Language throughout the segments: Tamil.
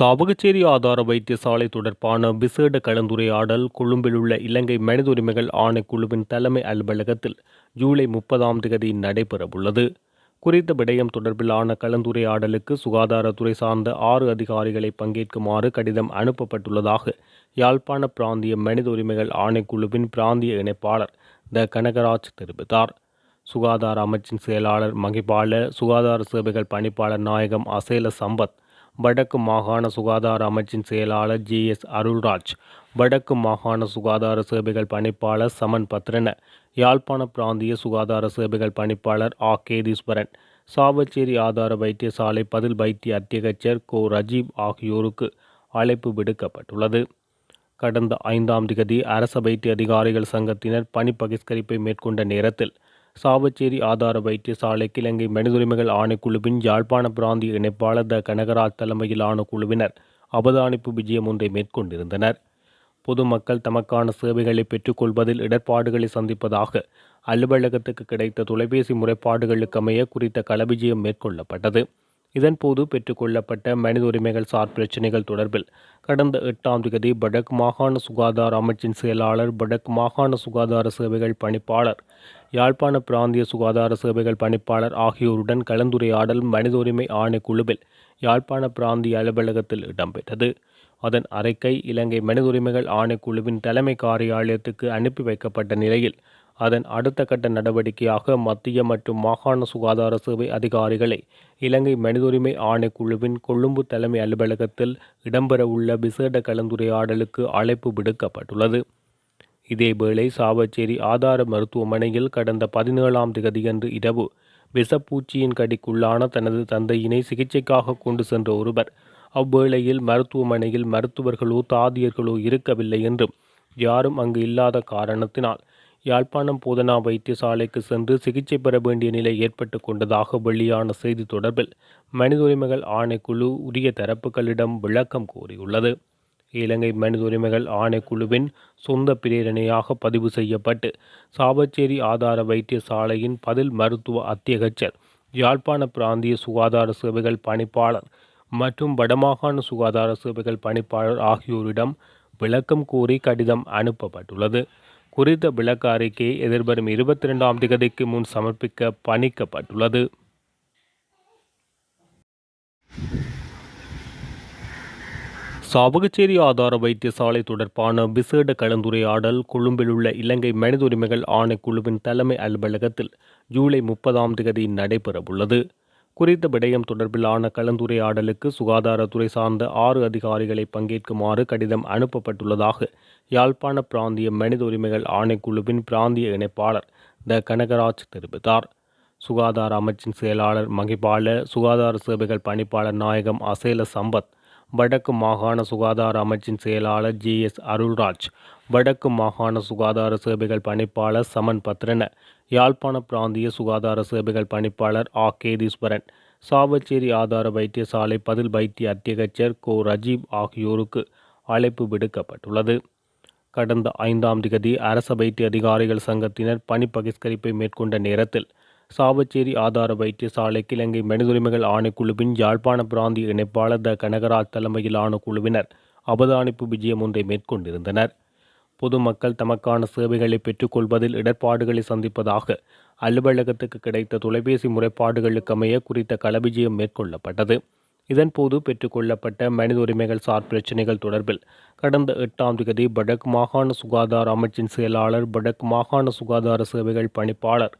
சாவகச்சேரி ஆதார வைத்தியசாலை தொடர்பான விசேட கலந்துரையாடல் கொழும்பிலுள்ள இலங்கை மனித உரிமைகள் ஆணைக்குழுவின் தலைமை அலுவலகத்தில் ஜூலை முப்பதாம் தேதி நடைபெறவுள்ளது. குறித்த விடயம் தொடர்பிலான கலந்துரையாடலுக்கு சுகாதாரத்துறை சார்ந்த ஆறு அதிகாரிகளை பங்கேற்குமாறு கடிதம் அனுப்பப்பட்டுள்ளதாக யாழ்ப்பாண பிராந்திய மனித உரிமைகள் ஆணைக்குழுவின் பிராந்திய இணைப்பாளர் த. கனகராஜ் தெரிவித்தார். சுகாதார அமைச்சின் செயலாளர் மகிபால சுகாதார சேவைகள் பணிப்பாளர் நாயகம் அசேல சம்பத் வடக்கு மாகாண சுகாதார அமைச்சின் செயலாளர் ஜி எஸ் அருள்ராஜ் வடக்கு மாகாண சுகாதார சேவைகள் பணிப்பாளர் சமன் பத்ரன யாழ்ப்பாண பிராந்திய சுகாதார சேவைகள் பணிப்பாளர் ஆ. கேதீஸ்வரன் சாவச்சேரி ஆதார வைத்தியசாலை பதில் வைத்திய அத்தியகச்சர் கோ. ரஜீப் ஆகியோருக்கு அழைப்பு விடுக்கப்பட்டுள்ளது. கடந்த ஐந்தாம் திகதி அரச வைத்திய அதிகாரிகள் சங்கத்தினர் பணி பகிஷ்கரிப்பை மேற்கொண்ட நேரத்தில் சாவச்சேரி ஆதார வைத்தியசாலைக்கு இலங்கை மனிதுரிமைகள் ஆணைக்குழுவின் யாழ்ப்பாண பிராந்திய இணைப்பாளர் த கனகராஜ் தலைமையிலான குழுவினர் அவதானிப்பு விஜயம் ஒன்றை மேற்கொண்டிருந்தனர். பொதுமக்கள் தமக்கான சேவைகளை பெற்றுக்கொள்வதில் இடர்பாடுகளை சந்திப்பதாக அலுவலகத்துக்கு கிடைத்த தொலைபேசி முறைப்பாடுகளுக்கமைய குறித்த களவிஜயம் மேற்கொள்ளப்பட்டது. இதன்போது பெற்றுக்கொள்ளப்பட்ட மனித உரிமைகள் சார் பிரச்சினைகள் தொடர்பில் கடந்த எட்டாம் தேதி வடக்கு மாகாண சுகாதார அமைச்சின் செயலாளர் வடக்கு மாகாண சுகாதார சேவைகள் பணிப்பாளர் யாழ்ப்பாண பிராந்திய சுகாதார சேவைகள் பணிப்பாளர் ஆகியோருடன் கலந்துரையாடல் மனித உரிமை ஆணைக்குழுவில் யாழ்ப்பாண பிராந்திய அலுவலகத்தில் இடம்பெற்றது. அதன் அறிக்கை இலங்கை மனித உரிமைகள் ஆணைக்குழுவின் தலைமை காரியாலயத்துக்கு அனுப்பி வைக்கப்பட்ட நிலையில் அதன் அடுத்த கட்ட நடவடிக்கையாக மத்திய மற்றும் மாகாண சுகாதார சேவை அதிகாரிகளை இலங்கை மனித உரிமை ஆணைக்குழுவின் கொழும்பு தலைமை அலுவலகத்தில் இடம்பெறவுள்ள விசேட கலந்துரையாடலுக்கு அழைப்பு விடுக்கப்பட்டுள்ளது. இதேவேளை சாவச்சேரி ஆதார மருத்துவமனையில் கடந்த பதினேழாம் தேதியன்று இரவு விஷப்பூச்சியின் கடிக்குள்ளான தனது தந்தையினை சிகிச்சைக்காக கொண்டு சென்ற ஒருவர் அவ்வேளையில் மருத்துவமனையில் மருத்துவர்களோ தாதியர்களோ இருக்கவில்லை என்றும் யாரும் அங்கு இல்லாத காரணத்தினால் யாழ்ப்பாணம் போதனா வைத்தியசாலைக்கு சென்று சிகிச்சை பெற வேண்டிய நிலை ஏற்பட்டு கொண்டதாக வெளியான செய்தி தொடர்பில் மனித உரிமைகள் ஆணைக்குழு உரிய தரப்புகளிடம் விளக்கம் கோரியுள்ளது இலங்கை மனித உரிமைகள் ஆணைக்குழுவின் சொந்த பிரேரணையாக பதிவு செய்யப்பட்டு சாவச்சேரி ஆதார வைத்தியசாலையின் பதில் மருத்துவ அத்தியகச்சர் யாழ்ப்பாண பிராந்திய சுகாதார சேவைகள் பணிப்பாளர் மற்றும் வடமாகாண சுகாதார சேவைகள் பணிப்பாளர் ஆகியோரிடம் விளக்கம் கோரி கடிதம் அனுப்பப்பட்டுள்ளது. குறித்த விளக்க அறிக்கையை எதிர்வரும் இருபத்தி ரெண்டாம் திகதிக்கு முன் சமர்ப்பிக்க பணிக்கப்பட்டுள்ளது. சாவகச்சேரி ஆதார வைத்தியசாலை தொடர்பான விசேட கலந்துரையாடல் கொழும்பிலுள்ள இலங்கை மனித உரிமைகள் ஆணைக்குழுவின் தலைமை அலுவலகத்தில் ஜூலை முப்பதாம் தேதி நடைபெறவுள்ளது. குறித்த விடயம் தொடர்பிலான கலந்துரையாடலுக்கு சுகாதாரத்துறை சார்ந்த ஆறு அதிகாரிகளை பங்கேற்குமாறு கடிதம் அனுப்பப்பட்டுள்ளதாக யாழ்ப்பாண பிராந்திய மனித உரிமைகள் ஆணைக்குழுவின் பிராந்திய இணைப்பாளர் த. கனகராஜ் தெரிவித்தார். சுகாதார அமைச்சின் செயலாளர் மகிபால சுகாதார சேவைகள் பணிப்பாளர் நாயகம் அசேல சம்பத் வடக்கு மாகாண சுகாதார அமைச்சின் செயலாளர் ஜி. எஸ். அருள்ராஜ் வடக்கு மாகாண சுகாதார சேவைகள் பணிப்பாளர் சமன் பத்ரன யாழ்ப்பாண பிராந்திய சுகாதார சேவைகள் பணிப்பாளர் ஆ. கேதீஸ்வரன் சாவச்சேரி ஆதார வைத்தியசாலை பதில் வைத்திய அத்தியகச்சர் கோ. ரஜீப் ஆகியோருக்கு அழைப்பு விடுக்கப்பட்டுள்ளது. கடந்த ஐந்தாம் திகதி அரச வைத்திய அதிகாரிகள் சங்கத்தினர் பணி பகிஷ்கரிப்பை மேற்கொண்ட நேரத்தில் சாவச்சேரி ஆதார வைத்தியசாலைக்கு இலங்கை மனிதுரிமைகள் ஆணைக்குழுவின் யாழ்ப்பாண பிராந்திய இணைப்பாளர் த. கனகராஜ் தலைமையிலான குழுவினர் அவதானிப்பு விஜயம் ஒன்றை மேற்கொண்டிருந்தனர். பொதுமக்கள் தமக்கான சேவைகளை பெற்றுக்கொள்வதில் இடர்பாடுகளை சந்திப்பதாக அலுவலகத்துக்கு கிடைத்த தொலைபேசி முறைப்பாடுகளுக்கமைய குறித்த களவிஜயம் மேற்கொள்ளப்பட்டது. இதன்போது பெற்றுக்கொள்ளப்பட்ட மனித உரிமைகள் சார் பிரச்சினைகள் தொடர்பில் கடந்த எட்டாம் தேதி வடக்கு மாகாண சுகாதார அமைச்சின் செயலாளர் வடக்கு மாகாண சுகாதார சேவைகள் பணிப்பாளர்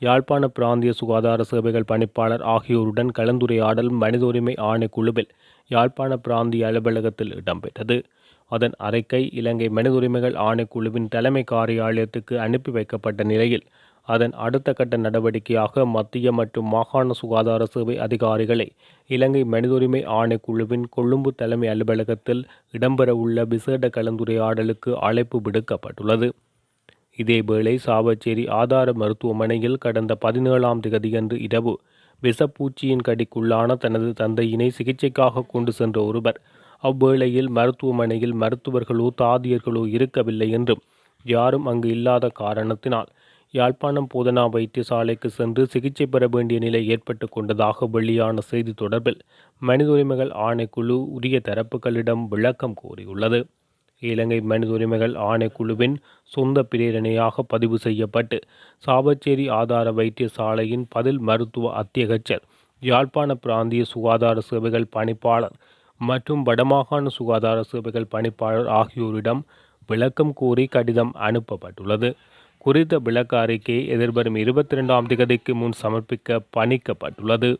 யாழ்ப்பாண பிராந்திய சுகாதார சேவைகள் பணிப்பாளர் ஆகியோருடன் கலந்துரையாடல் மனித உரிமை ஆணைக்குழுவில் யாழ்ப்பாண பிராந்திய அலுவலகத்தில் இடம்பெற்றது அதன் அறிக்கை இலங்கை மனித உரிமைகள் ஆணைக்குழுவின் தலைமை காரியாலயத்துக்கு அனுப்பி வைக்கப்பட்ட நிலையில் அதன் அடுத்த கட்ட நடவடிக்கையாக மத்திய மற்றும் மாகாண சுகாதார சேவை அதிகாரிகளை இலங்கை மனித உரிமை ஆணைக்குழுவின் கொழும்பு தலைமை அலுவலகத்தில் இடம்பெறவுள்ள விசேட கலந்துரையாடலுக்கு அழைப்பு விடுக்கப்பட்டுள்ளது. இதேவேளை சாவச்சேரி ஆதார மருத்துவமனையில் கடந்த பதினேழாம் திகதியன்று இரவு விஷப்பூச்சியின் கடிக்குள்ளான தனது தந்தையினை சிகிச்சைக்காக கொண்டு சென்ற ஒருவர் அவ்வேளையில் மருத்துவமனையில் மருத்துவர்களோ தாதியர்களோ இருக்கவில்லை என்றும் யாரும் அங்கு இல்லாத காரணத்தினால் யாழ்ப்பாணம் போதனா வைத்தியசாலைக்கு சென்று சிகிச்சை பெற வேண்டிய நிலை ஏற்பட்டு கொண்டதாக வெளியான செய்தி தொடர்பில் மனித உரிமைகள் ஆணைக்குழு உரிய தரப்புகளிடம் விளக்கம் கோரியுள்ளது. இலங்கை மனித உரிமைகள் ஆணைக்குழுவின் சொந்த பிரேரணையாக பதிவு செய்யப்பட்டு சாவச்சேரி ஆதார வைத்தியசாலையின் பதில் மருத்துவ அத்தியகச்சர் யாழ்ப்பாண பிராந்திய சுகாதார சேவைகள் பணிப்பாளர் மற்றும் வடமாகாண சுகாதார சேவைகள் பணிப்பாளர் ஆகியோரிடம் விளக்கம் கோரி கடிதம் அனுப்பப்பட்டுள்ளது. குறித்த விளக்க அறிக்கையை எதிர்வரும் இருபத்தி ரெண்டாம் திகதிக்கு முன் சமர்ப்பிக்க பணிக்கப்பட்டுள்ளது.